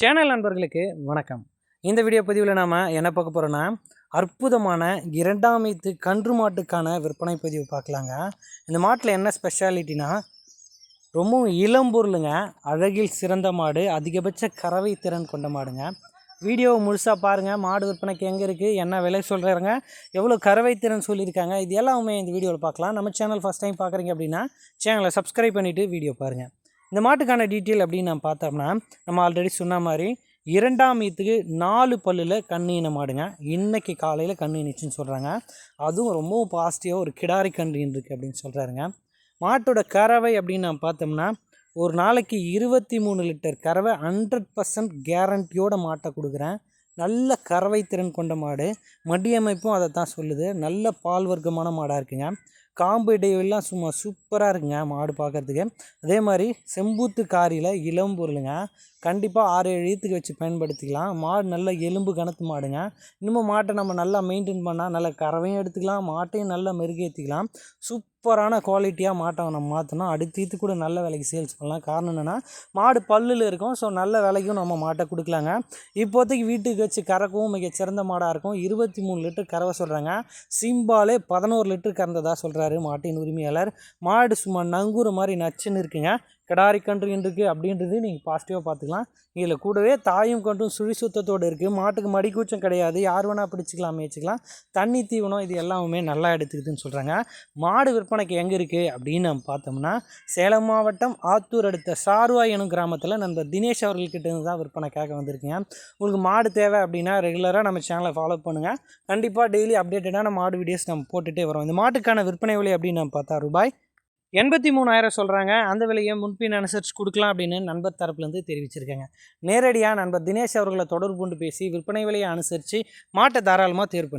Channel நண்பர்களுக்கு வணக்கம். இந்த வீடியோ பதிவில் நாம் என்ன பார்க்க போகிறோன்னா அற்புதமான இரண்டாம் ஈத்து கன்று மாட்டுக்கான விற்பனை பதிவு பார்க்கலாங்க. இந்த மாட்டில் என்ன ஸ்பெஷாலிட்டினா ரொம்பவும் இளம் பொருளுங்க. அழகில் சிறந்த மாடு அதிகபட்ச கறவை திறன் கொண்ட மாடுங்க. வீடியோவை முழுசாக பாருங்கள் மாடு விற்பனைக்கு எங்கே இருக்குது என்ன விலை சொல்கிறாங்க எவ்வளோ கறவை திறன் சொல்லியிருக்காங்க? இது எல்லாமே இந்த வீடியோவில் பார்க்கலாம். நம்ம சேனல் ஃபஸ்ட் டைம் பார்க்குறீங்க அப்படின்னா சேனலை சப்ஸ்கிரைப் பண்ணிவிட்டு வீடியோ பாருங்கள் இந்த மாட்டுக்கான டீட்டெயில் அப்படின்னு நம்ம பார்த்தோம்னா நம்ம ஆல்ரெடி சொன்ன மாதிரி இரண்டாம் ஈத்துக்கு நாலு பல்லில் கண்ணீன மாடுங்க. இன்றைக்கி காலையில் கண்ணீனிச்சுன்னு சொல்கிறாங்க அதுவும் ரொம்பவும் பாசிட்டிவாக ஒரு கிடாரி கன்று இருக்குது அப்படின்னு சொல்கிறாருங்க மாட்டோட கறவை அப்படின்னு நம்ம பார்த்தோம்னா ஒரு நாளைக்கு இருபத்தி மூணு லிட்டர் கறவை ஹண்ட்ரட் பர்சன்ட் கேரண்டியோட மாட்டை கொடுக்குறேன். நல்ல கறவை திறன் கொண்ட மாடு. மடியமைப்பும் அதை தான் சொல்லுது. நல்ல பால் வர்க்கமான மாடாக இருக்குங்க. காம்பு இடைவெளிலாம் சும்மா சூப்பராக இருக்குங்க மாடு பார்க்குறதுக்கு அதே மாதிரி செம்பூத்து காரியில் இளம் பொருளுங்க. கண்டிப்பாக ஆறு ஏழு ஈத்துக்கு வச்சு பயன்படுத்திக்கலாம். மாடு நல்ல எலும்பு கணத்து மாடுங்க. இன்னமும் மாட்டை நம்ம நல்லா மெயின்டைன் பண்ணால் நல்ல கறவையும் எடுத்துக்கலாம். மாட்டையும் நல்லா மெருகேற்றிக்கலாம் சூப்பரான குவாலிட்டியாக மாட்டை நம்ம மாற்றணும் அடுத்தீத்து கூட நல்ல விலைக்கு சேல்ஸ் பண்ணலாம். காரணம் என்னென்னா மாடு பல்லில் இருக்கும். ஸோ நல்ல விலைக்கும் நம்ம மாட்டை கொடுக்கலாங்க. இப்போதைக்கு வீட்டுக்கு வச்சு கறக்கவும் மிகச்சிறந்த மாடாக இருக்கும். இருபத்தி மூணு லிட்டர் கறவை சொல்கிறாங்க சிம்பாலே பதினோரு லிட்டர் கறந்ததாக சொல்கிறாரு மாட்டின் உரிமையாளர். மாடு சும்மா நங்கூர மாதிரி நச்சுன்னு இருக்குங்க. கிடாரி கன்று இருக்குது அப்படின்றது நீங்கள் பாசிட்டிவாக பார்த்துக்கலாம். இதில் கூடவே தாயும் கன்றும் சுழி சுத்தத்தோடு இருக்குது மாட்டுக்கு மடிக்கூச்சம் கிடையாது. யார் வேணால் பிடிச்சிக்கலாம் மேய்ச்சிக்கலாம் தண்ணி தீவனம் இது எல்லாமே நல்லா எடுத்துக்குதுன்னு சொல்கிறாங்க மாடு விற்பனைக்கு எங்கே இருக்குது அப்படின்னு நம்ம பார்த்தோம்னா சேலம் மாவட்டம் ஆத்தூர் அடுத்த சார்வாய் எனும் கிராமத்தில் நம்ம தினேஷ் அவர்கள்கிட்ட இருந்து தான் விற்பனைக்காக வந்திருக்கீங்க உங்களுக்கு மாடு தேவை அப்படின்னா ரெகுலராக நம்ம சேனலை ஃபாலோ பண்ணுங்கள் கண்டிப்பாக டெய்லி அப்டேட்டடான மாடு வீடியோஸ் நம்ம போட்டுகிட்டே வரோம் இந்த மாட்டுக்கான விற்பனை விலை அப்படின்னு நம்ம பார்த்தா ரூபாய் எண்பத்தி மூணாயிரம் சொல்கிறாங்க அந்த விலையை முன்பின் அனுசரித்து கொடுக்கலாம் அப்படின்னு நண்பர் தரப்புலேருந்து தெரிவிச்சிருக்காங்க. நேரடியாக நண்பர் தினேஷ் அவர்களை தொடர்பு கொண்டு பேசி விற்பனை விலையை அனுசரித்து மாட்டை தாராளமாக தேர்வு